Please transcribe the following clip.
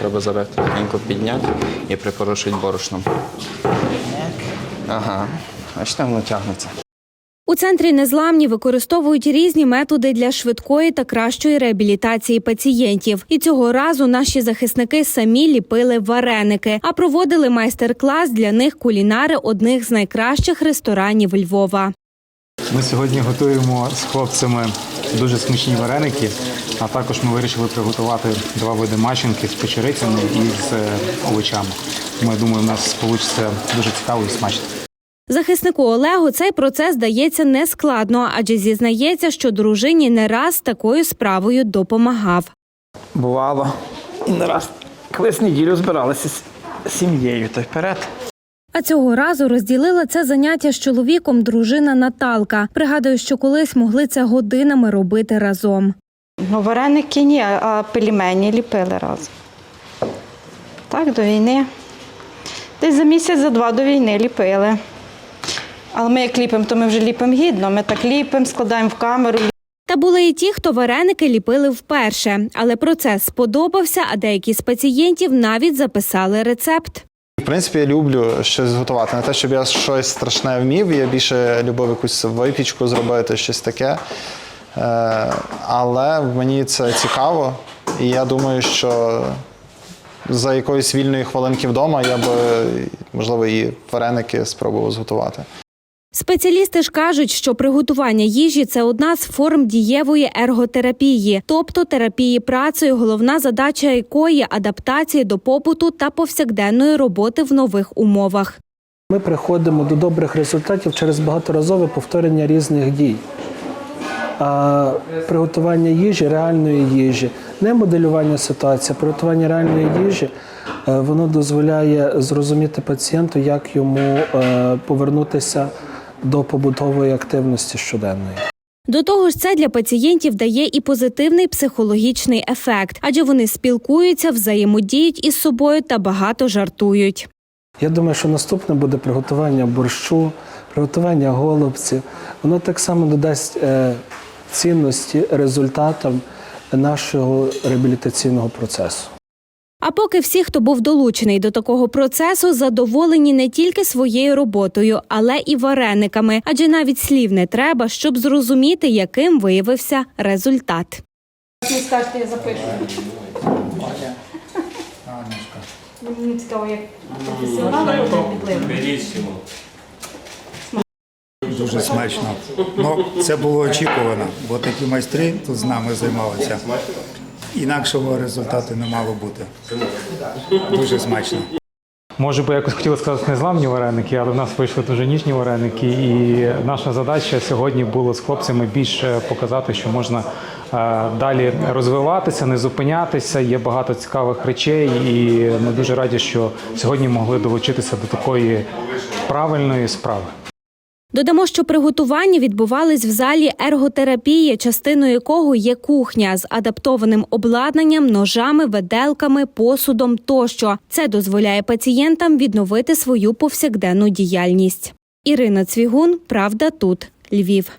Треба зараз легенько підняти і припорошити борошном. Ага, бачите, воно тягнеться. У центрі незламні використовують різні методи для швидкої та кращої реабілітації пацієнтів. І цього разу наші захисники самі ліпили вареники, а проводили майстер-клас для них кулінари одних з найкращих ресторанів Львова. Ми сьогодні готуємо з хлопцями дуже смачні вареники, а також ми вирішили приготувати два види маченки з печерицями і з е, овочами. Я думаю, у нас вийде дуже цікаво і смачно. Захиснику Олегу цей процес дається нескладно, адже зізнається, що дружині не раз такою справою допомагав. Бувало. І не раз колись неділю збиралися з сім'єю, то й вперед. А цього разу розділила це заняття з чоловіком дружина Наталка. Пригадую, що колись могли це годинами робити разом. Ну, вареники ні, а пельмені ліпили разом. Так, до війни. Десь за місяць, за два до війни ліпили. Але ми як ліпимо, то ми вже ліпимо гідно. Ми так ліпимо, складаємо в камеру, Та були і ті, хто вареники ліпили вперше, але процес сподобався, а деякі з пацієнтів навіть записали рецепт. В принципі, я люблю щось готувати. Не те, щоб я щось страшне вмів, я більше любив якусь випічку зробити, щось таке. Е, Але мені це цікаво, і я думаю, що за якоїсь вільної хвилинки вдома я би, можливо, і вареники спробував зготувати. Спеціалісти ж кажуть, що приготування їжі це одна з форм дієвої ерготерапії, тобто терапії працею, головна задача якої адаптація до побуту та повсякденної роботи в нових умовах. Ми приходимо до добрих результатів через багаторазове повторення різних дій. А приготування їжі, реальної їжі, не моделювання ситуації, а приготування реальної їжі, е, воно дозволяє зрозуміти пацієнту, як йому е, повернутися до побутової активності щоденної. До того ж, це для пацієнтів дає і позитивний психологічний ефект, адже вони спілкуються, взаємодіють із собою та багато жартують. Я думаю, що наступне буде приготування борщу, приготування голубців. Воно так само додасть е, цінності результатам нашого реабілітаційного процесу. А поки всі, хто був долучений до такого процесу, задоволені не тільки своєю роботою, але і варениками, адже навіть слів не треба, щоб зрозуміти, яким виявився результат. скажете, я запишу. Мені цікаво, як професіонал. Дуже смачно. Ну, це було очікувано, бо такі майстри тут з нами займалися. Інакшого результату не мало бути. Дуже смачно. Може би якось хотіли сказати незламні вареники, але в нас вийшли дуже ніжні вареники. І наша задача сьогодні було з хлопцями більше показати, що можна е, далі розвиватися, не зупинятися. Є багато цікавих речей, і ми дуже раді, що сьогодні могли долучитися до такої правильної справи. Додамо, що приготування відбувались в залі ерготерапії, частиною якого є кухня з адаптованим обладнанням, ножами, веделками, посудом тощо. Це дозволяє пацієнтам відновити свою повсякденну діяльність. Ірина Цвігун, Правда, тут Львів.